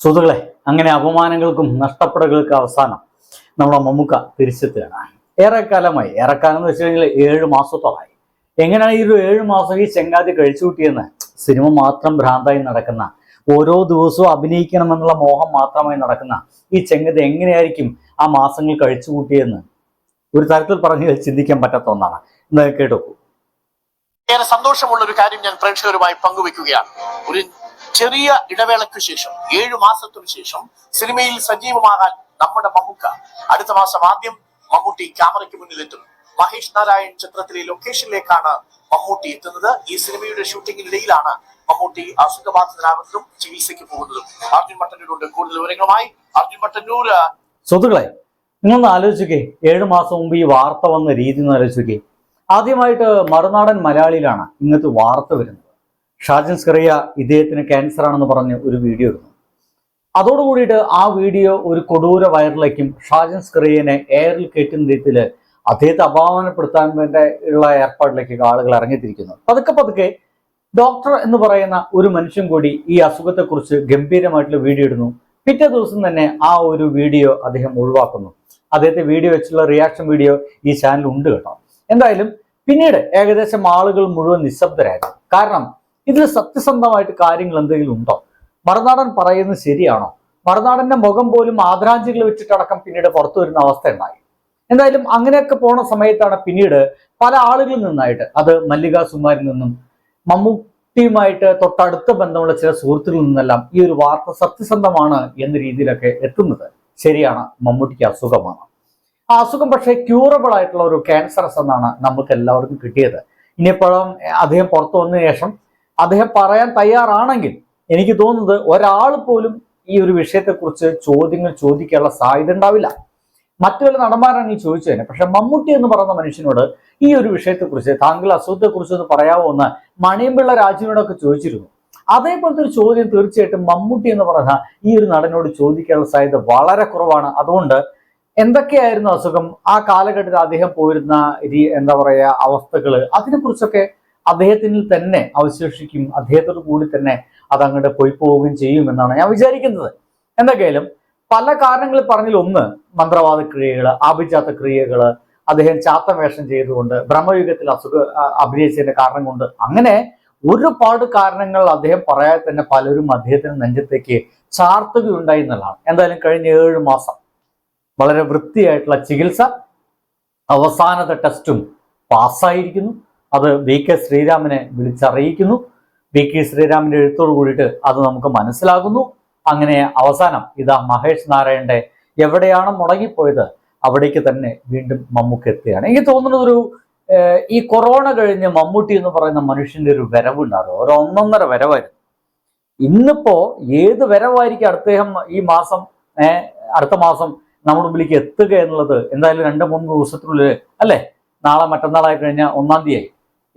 സുഹൃത്തുക്കളെ അങ്ങനെ അപമാനങ്ങൾക്കും നഷ്ടപ്പെടലുകൾക്കും അവസാനം നമ്മുടെ മമ്മുക്ക തിരിച്ചെത്തുകയാണ്. ഏറെക്കാലമായി ഏറെക്കാലം എന്ന് വെച്ച് കഴിഞ്ഞാൽ ഏഴ് മാസത്തോളമായി. എങ്ങനെയാണ് ഈ ഒരു ഏഴ് മാസം ഈ ചെങ്കാതി കഴിച്ചു കൂട്ടിയെന്ന്? സിനിമ മാത്രം ഭ്രാന്തായി നടക്കുന്ന ഓരോ ദിവസവും അഭിനയിക്കണമെന്നുള്ള മോഹം മാത്രമായി നടക്കുന്ന ഈ ചെങ്കതി എങ്ങനെയായിരിക്കും ആ മാസങ്ങൾ കഴിച്ചു കൂട്ടിയെന്ന് ഒരു തരത്തിൽ പറഞ്ഞു ചിന്തിക്കാൻ പറ്റാത്ത ഒന്നാണ്. എന്ന് കേട്ടു ഏറെ സന്തോഷമുള്ള ഒരു കാര്യം ഞാൻ പ്രേക്ഷകരുമായി പങ്കുവെക്കുകയാണ് ഒരു ചെറിയ ഇടവേളയ്ക്ക് ശേഷം ഏഴു മാസത്തിനു ശേഷം സിനിമയിൽ സജീവമാകാൻ നമ്മുടെ മമ്മൂക്ക അടുത്ത മാസം ആദ്യം മമ്മൂട്ടി ക്യാമറയ്ക്ക് മുന്നിലെത്തും. മഹേഷ് നാരായൺ ചിത്രത്തിലെ ലൊക്കേഷനിലേക്കാണ് മമ്മൂട്ടി എത്തുന്നത്. ഈ സിനിമയുടെ ഷൂട്ടിങ്ങിനിടയിലാണ് മമ്മൂട്ടി അസുഖബാധിതനാകുന്നതും ചികിത്സയ്ക്ക് പോകുന്നതും. അർജുൻ മട്ടന്നൂരുണ്ട് കൂടുതൽ വിവരങ്ങളുമായി. അർജുൻ മട്ടന്നൂർ സുഹൃത്തുക്കളെ നിങ്ങളൊന്ന് ആലോചിക്കേ ഏഴ് മാസം മുമ്പ് ഈ വാർത്ത വന്ന രീതി ഒന്ന് ആലോചിക്കേ ആദ്യമായിട്ട് മറുനാടൻ മലയാളിയിലാണ് ഇങ്ങനത്തെ വാർത്ത വരുന്നത്. ഷാജൻ സ്കറിയ ഇദ്ദേഹത്തിന് ക്യാൻസർ ആണെന്ന് പറഞ്ഞ് ഒരു വീഡിയോ ഇടുന്നു. അതോടുകൂടിയിട്ട് ആ വീഡിയോ ഒരു കൊടൂര വൈറലേക്കും ഷാജൻ സ്കറിയനെ എയറിൽ കയറ്റുന്ന രീതിയിൽ അദ്ദേഹത്തെ അപമാനപ്പെടുത്താൻ വേണ്ട ഉള്ള ഏർപ്പാടിലേക്ക് ആളുകൾ ഇറങ്ങിത്തിരിക്കുന്നു. പതുക്കെ പതുക്കെ ഡോക്ടർ എന്ന് പറയുന്ന ഒരു മനുഷ്യൻ കൂടി ഈ അസുഖത്തെക്കുറിച്ച് ഗംഭീരമായിട്ടുള്ള വീഡിയോ ഇടുന്നു. പിറ്റേ ദിവസം തന്നെ ആ ഒരു വീഡിയോ അദ്ദേഹം ഒഴിവാക്കുന്നു. അദ്ദേഹത്തെ വീഡിയോ വെച്ചുള്ള റിയാക്ഷൻ വീഡിയോ ഈ ചാനൽ ഉണ്ട് കേട്ടോ. എന്തായാലും പിന്നീട് ഏകദേശം ആളുകൾ മുഴുവൻ നിശബ്ദരായിരുന്നു കാരണം ഇതിൽ സത്യസന്ധമായിട്ട് കാര്യങ്ങൾ എന്തെങ്കിലും ഉണ്ടോ? മറുനാടൻ പറയുന്നത് ശരിയാണോ? മറുനാടന്റെ മുഖം പോലും ആദരാഞ്ജലികൾ വെച്ചിട്ടടക്കം പിന്നീട് പുറത്തു വരുന്ന അവസ്ഥ ഉണ്ടായി എന്തായാലും അങ്ങനെയൊക്കെ പോണ സമയത്താണ് പിന്നീട് പല ആളുകളിൽ നിന്നായിട്ട് അത് മല്ലിക സുമാരിൽ നിന്നും മമ്മൂട്ടിയുമായിട്ട് തൊട്ടടുത്ത ബന്ധമുള്ള ചില സുഹൃത്തുക്കളിൽ നിന്നെല്ലാം ഈ ഒരു വാർത്ത സത്യസന്ധമാണ് എന്ന രീതിയിലൊക്കെ എത്തുന്നത്. ശരിയാണ് മമ്മൂട്ടിക്ക് അസുഖമാണ്. ആ അസുഖം പക്ഷേ ക്യൂറബിൾ ആയിട്ടുള്ള ഒരു ക്യാൻസറസ് എന്നാണ് നമുക്ക് എല്ലാവർക്കും കിട്ടിയത്. ഇനിയിപ്പോഴും അദ്ദേഹം പുറത്തു വന്നതിന് ശേഷം അദ്ദേഹം പറയാൻ തയ്യാറാണെങ്കിൽ എനിക്ക് തോന്നുന്നത് ഒരാൾ പോലും ഈ ഒരു വിഷയത്തെക്കുറിച്ച് ചോദ്യങ്ങൾ ചോദിക്കാനുള്ള സാധ്യത ഉണ്ടാവില്ല. മറ്റു വല്ല നടന്മാരാണ് ഈ തന്നെ. പക്ഷെ മമ്മൂട്ടി എന്ന് പറയുന്ന മനുഷ്യനോട് ഈ ഒരു വിഷയത്തെക്കുറിച്ച് താങ്കൾ അസുഖത്തെക്കുറിച്ച് ഒന്ന് പറയാമോ എന്ന് മണിയമ്പിള്ള രാജുവിനോടൊക്കെ ചോദിച്ചിരുന്നു. അതേപോലത്തെ ഒരു ചോദ്യം തീർച്ചയായിട്ടും മമ്മൂട്ടി എന്ന് പറഞ്ഞ ഈ ഒരു നടനോട് ചോദിക്കാനുള്ള സാധ്യത വളരെ കുറവാണ്. അതുകൊണ്ട് എന്തൊക്കെയായിരുന്നു അസുഖം? ആ കാലഘട്ടത്തിൽ അദ്ദേഹം പോയിരുന്ന എന്താ പറയുക അവസ്ഥകൾ അതിനെക്കുറിച്ചൊക്കെ അദ്ദേഹത്തിൽ തന്നെ അവശേഷിക്കും അദ്ദേഹത്തോട് കൂടി തന്നെ അത് അങ്ങോട്ട് പോയി പോവുകയും ചെയ്യും എന്നാണ് ഞാൻ വിചാരിക്കുന്നത്. എന്തൊക്കെയാലും പല കാരണങ്ങൾ പറഞ്ഞിൽ ഒന്ന് മന്ത്രവാദ ക്രിയകൾ ആഭിജാത ക്രിയകൾ അദ്ദേഹം ചാത്ത വേഷം ചെയ്തുകൊണ്ട് ബ്രഹ്മയുഗത്തിൽ അസുഖ അഭിനയിച്ചതിന്റെ കാരണം കൊണ്ട് അങ്ങനെ ഒരുപാട് കാരണങ്ങൾ അദ്ദേഹം പറയാതെ തന്നെ പലരും അദ്ദേഹത്തിന് നെഞ്ചത്തേക്ക് ചാർത്തുകയുണ്ടായി എന്നുള്ളതാണ്. എന്തായാലും കഴിഞ്ഞ ഏഴ് മാസം വളരെ വൃത്തിയായിട്ടുള്ള ചികിത്സ അവസാനത്തെ ടെസ്റ്റും പാസ്സായിരിക്കുന്നു. അത് വി കെ ശ്രീരാമനെ വിളിച്ചറിയിക്കുന്നു. വി കെ ശ്രീരാമന്റെ എഴുത്തോട് കൂടിയിട്ട് അത് നമുക്ക് മനസ്സിലാകുന്നു. അങ്ങനെ അവസാനം ഇതാ മഹേഷ് നാരായണന്റെ എവിടെയാണ് മുടങ്ങിപ്പോയത്? അവിടേക്ക് തന്നെ വീണ്ടും മമ്മൂക്ക് എത്തുകയാണ്. എനിക്ക് തോന്നുന്നത് ഒരു ഈ കൊറോണ കഴിഞ്ഞ് മമ്മൂട്ടി എന്ന് പറയുന്ന മനുഷ്യന്റെ ഒരു വരവുണ്ടാകും ഒരു ഒന്നൊന്നര വരവായിരുന്നു. ഇന്നിപ്പോ ഏത് വരവായിരിക്കും അദ്ദേഹം ഈ മാസം അടുത്ത മാസം നമ്മുടെ മുമ്പിലേക്ക് എത്തുക എന്നുള്ളത്? എന്തായാലും രണ്ട് മൂന്ന് ദിവസത്തിനുള്ളിൽ അല്ലേ? നാളെ മറ്റന്നാളായി കഴിഞ്ഞാൽ ഒന്നാം തീയതി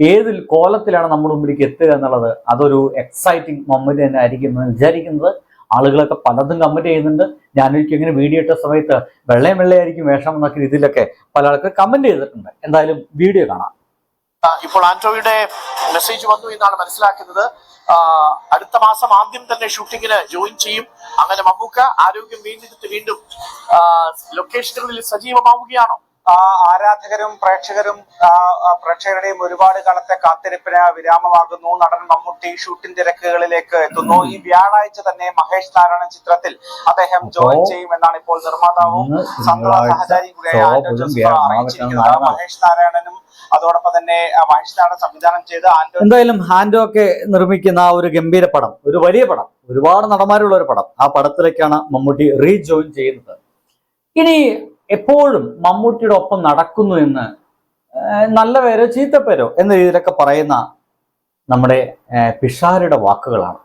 ഏത് കോലത്തിലാണ് നമ്മുടെ മുമ്പിലേക്ക് എത്തുക എന്നുള്ളത് അതൊരു എക്സൈറ്റിംഗ് മൊമെന്റ് തന്നെ ആയിരിക്കും വിചാരിക്കുന്നത്. ആളുകളൊക്കെ പലതും കമന്റ് ചെയ്യുന്നുണ്ട്. ഞാനൊരിക്കലും ഇങ്ങനെ വീഡിയോ ഇട്ട സമയത്ത് വെള്ളയും വെള്ളയായിരിക്കും വേഷം എന്നൊക്കെ രീതിയിലൊക്കെ പല ആൾക്കാർ കമന്റ് ചെയ്തിട്ടുണ്ട്. എന്തായാലും വീഡിയോ കാണാം. ഇപ്പോൾ ആന്റോയുടെ മെസ്സേജ് വന്നു എന്നാണ് മനസ്സിലാക്കുന്നത്. അടുത്ത മാസം ആദ്യം തന്നെ ഷൂട്ടിങ്ങിന് ജോയിൻ ചെയ്യും. അങ്ങനെ മമ്മൂക്ക ആരോഗ്യം വീണ്ടെടുത്ത് വീണ്ടും ലൊക്കേഷനുകളിൽ സജീവമാവുകയാണോ? ആരാധകരും പ്രേക്ഷകരും പ്രേക്ഷകരുടെയും ഒരുപാട് കാലത്തെ കാത്തിരിപ്പിന് വിരാമമാകുന്നു. നടൻ മമ്മൂട്ടി ഷൂട്ടിംഗ് തിരക്കുകളിലേക്ക് എത്തുന്നു. ഈ വ്യാഴാഴ്ച തന്നെ മഹേഷ് നാരായണൻ ചിത്രത്തിൽ അദ്ദേഹം ജോയിൻ ചെയ്യും എന്നാണ് ഇപ്പോൾ നിർമ്മാതാവും കൂടിയായ ആന്റോ ജോസഫ് അറിയിച്ചിരിക്കുന്നത്. മഹേഷ് നാരായണനും അതോടൊപ്പം തന്നെ ആ, മഹേഷ് നാരായണൻ സംവിധാനം ചെയ്ത് ആന്റോ എന്തായാലും ഹാൻഡോ ഒക്കെ നിർമ്മിക്കുന്ന ആ ഒരു ഗംഭീര പടം ഒരു വലിയ പടം ഒരുപാട് നടന്മാരുള്ള ഒരു പടം. ആ പടത്തിലേക്കാണ് മമ്മൂട്ടി റീജോയിൻ ചെയ്യുന്നത്. ഇനി എപ്പോഴും മമ്മൂട്ടിയുടെ ഒപ്പം നടക്കുന്നു എന്ന് നല്ല പേരോ ചീത്ത പേരോ എന്ന രീതിയിലൊക്കെ പറയുന്ന നമ്മുടെ പിഷാരുടെ വാക്കുകളാണ്.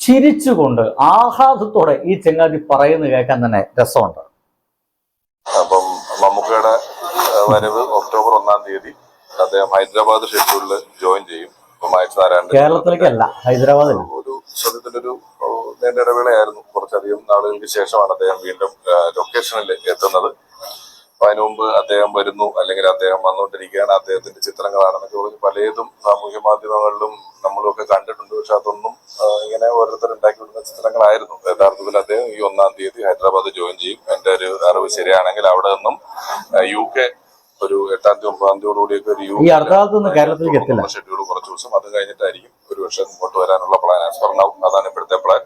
ചിരിച്ചുകൊണ്ട് ആഹ്ലാദത്തോടെ ഈ ചെങ്ങാതി പറയുന്നത് കേൾക്കാൻ തന്നെ രസമുണ്ട്. അപ്പം മമ്മൂക്കയുടെ വരവ് ഒക്ടോബർ ഒന്നാം തീയതി അദ്ദേഹം ഹൈദരാബാദ് ഷെഡ്യൂളിൽ ജോയിൻ ചെയ്യും. കേരളത്തിലേക്കല്ല ഹൈദരാബാദിൽ ഒരു ശ്രദ്ധത്തിന്റെ ഒരു നീണ്ട ഇടവേളയായിരുന്നു കുറച്ചധികം നാളുകൾക്ക് ശേഷമാണ് അദ്ദേഹം വീണ്ടും ലൊക്കേഷനിൽ എത്തുന്നത്. അതിനു മുമ്പ് അദ്ദേഹം വരുന്നു അല്ലെങ്കിൽ അദ്ദേഹം വന്നുകൊണ്ടിരിക്കുകയാണ് അദ്ദേഹത്തിന്റെ ചിത്രങ്ങളാണ് ചിത്രങ്ങളാണെന്നൊക്കെ പറഞ്ഞ് പലതും സാമൂഹ്യ മാധ്യമങ്ങളിലും നമ്മളൊക്കെ കണ്ടിട്ടുണ്ട്. പക്ഷെ അതൊന്നും ഇങ്ങനെ ഓരോരുത്തർ ഉണ്ടാക്കി വിടുന്ന ചിത്രങ്ങളായിരുന്നു. യഥാർത്ഥത്തിൽ അദ്ദേഹം ഈ ഒന്നാം തീയതി ഹൈദരാബാദ് ജോയിൻ ചെയ്യും. എന്റെ ഒരു അറിവ് ശരിയാണെങ്കിൽ അവിടെ നിന്നും യു കെ ഒരു എട്ടാം തീയതി ഒമ്പതാം തീയതിയോടുകൂടിയൊക്കെ ഒരു യു. ഷെഡ്യൂൾ കുറച്ച് ദിവസം. അത് കഴിഞ്ഞിട്ടായിരിക്കും ഒരു പക്ഷേ മുമ്പോട്ട് വരാനുള്ള പ്ലാൻ. ആസ് അതാണ് ഇപ്പോഴത്തെ പ്ലാൻ.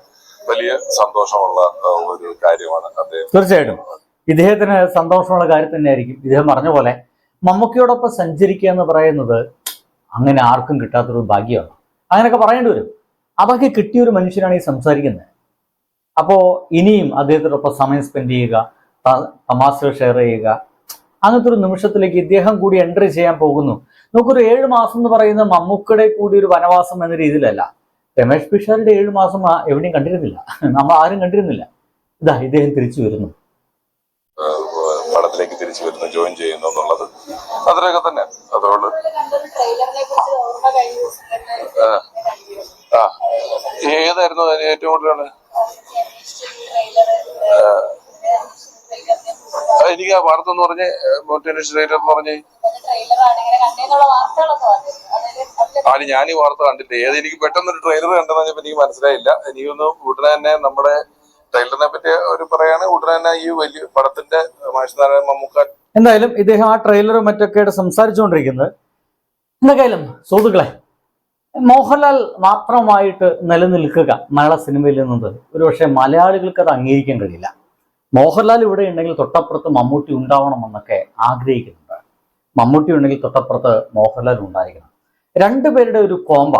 വലിയ സന്തോഷമുള്ള ഒരു കാര്യമാണ് അദ്ദേഹം. തീർച്ചയായിട്ടും. ഇദ്ദേഹത്തിന് സന്തോഷമുള്ള കാര്യം തന്നെയായിരിക്കും. ഇദ്ദേഹം പറഞ്ഞ പോലെ മമ്മൂക്കയോടൊപ്പം സഞ്ചരിക്കുക എന്ന് പറയുന്നത് അങ്ങനെ ആർക്കും കിട്ടാത്തൊരു ഭാഗ്യമാണ്. അങ്ങനെയൊക്കെ പറയേണ്ടി വരും. അതൊക്കെ കിട്ടിയ ഒരു മനുഷ്യനാണ് ഈ സംസാരിക്കുന്നത്. അപ്പോൾ ഇനിയും അദ്ദേഹത്തോടൊപ്പം സമയം സ്പെൻഡ് ചെയ്യുക തമാശകൾ ഷെയർ ചെയ്യുക അങ്ങനത്തെ ഒരു നിമിഷത്തിലേക്ക് ഇദ്ദേഹം കൂടി എൻട്രി ചെയ്യാൻ പോകുന്നു. നമുക്കൊരു ഏഴ് മാസം എന്ന് പറയുന്ന മമ്മൂക്കയുടെ കൂടി ഒരു വനവാസം എന്ന രീതിയിലല്ല. രമേഷ് പിഷാരുടെ ഏഴ് മാസം എവിടെയും കണ്ടിരുന്നില്ല. നമ്മൾ ആരും കണ്ടിരുന്നില്ല. ഇതാ ഇദ്ദേഹം തിരിച്ചു വരുന്നു. തിരിച്ചു വരുന്നു ജോയിൻ ചെയ്യുന്നു എന്നുള്ളത്. അത്രയൊക്കെ തന്നെ. അതുകൊണ്ട് ആ. ഏതായിരുന്നു അതിന് ഏറ്റവും കൂടുതൽ എനിക്ക് ആ വാർത്ത എന്ന് പറഞ്ഞ് മോട്ടിവേഷൻ റൈറ്റർ എന്ന് പറഞ്ഞ്. ആണ് ഞാൻ ഈ വാർത്ത കണ്ടില്ല ഏത് എനിക്ക് പെട്ടെന്ന് ഒരു ട്രെയിലർ കണ്ടെന്ന് പറഞ്ഞപ്പോ എനിക്ക് മനസ്സിലായില്ല. എനിക്കൊന്ന് ഉടനെ തന്നെ നമ്മുടെ ട്രെയിലറിനെ പറ്റി ഒരു പറയാണ് ഉടനെ തന്നെ ഈ വലിയ പടത്തിന്റെ മാഷിനാരായണ മമ്മൂക്ക എന്തായാലും ഇദ്ദേഹം ആ ട്രെയിലറും മറ്റൊക്കെയായിട്ട് സംസാരിച്ചുകൊണ്ടിരിക്കുന്നത്. എന്തായാലും സുഹൃത്തുക്കളെ മോഹൻലാൽ മാത്രമായിട്ട് നിലനിൽക്കുക മലയാള സിനിമയിൽ നിന്നത് ഒരുപക്ഷെ മലയാളികൾക്ക് അത് അംഗീകരിക്കാൻ കഴിയില്ല. മോഹൻലാൽ ഇവിടെ ഉണ്ടെങ്കിൽ തൊട്ടപ്പുറത്ത് മമ്മൂട്ടി ഉണ്ടാവണമെന്നൊക്കെ ആഗ്രഹിക്കുന്നുണ്ട്. മമ്മൂട്ടി ഉണ്ടെങ്കിൽ തൊട്ടപ്പുറത്ത് മോഹൻലാൽ ഉണ്ടായിരിക്കണം. രണ്ടുപേരുടെ ഒരു കോമ്പ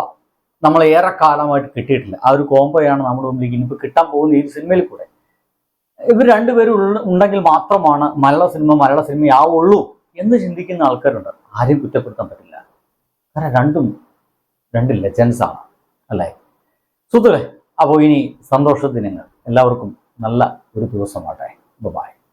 നമ്മൾ ഏറെ കാലമായിട്ട് കിട്ടിയിട്ടില്ല. ആ ഒരു കോമ്പോയാണ് നമ്മുടെ മുമ്പിലേക്ക് ഇനിയിപ്പോൾ കിട്ടാൻ പോകുന്ന ഈ സിനിമയിൽ കൂടെ. ഇവർ രണ്ടുപേരും ഉണ്ടെങ്കിൽ മാത്രമാണ് മലയാള സിനിമ മലയാള സിനിമയാവുള്ളൂ എന്ന് ചിന്തിക്കുന്ന ആൾക്കാരുണ്ട്. ആരെയും കുറ്റപ്പെടുത്താൻ പറ്റില്ല. കാരണം രണ്ടും രണ്ട് ലെജൻസ് ആണ്. അല്ലേ? സുഹൃത്തുക്കളെ അപ്പോൾ ഇനി സന്തോഷ ദിനങ്ങൾ. എല്ലാവർക്കും നല്ല ഒരു ദിവസമാട്ടെ ബൈ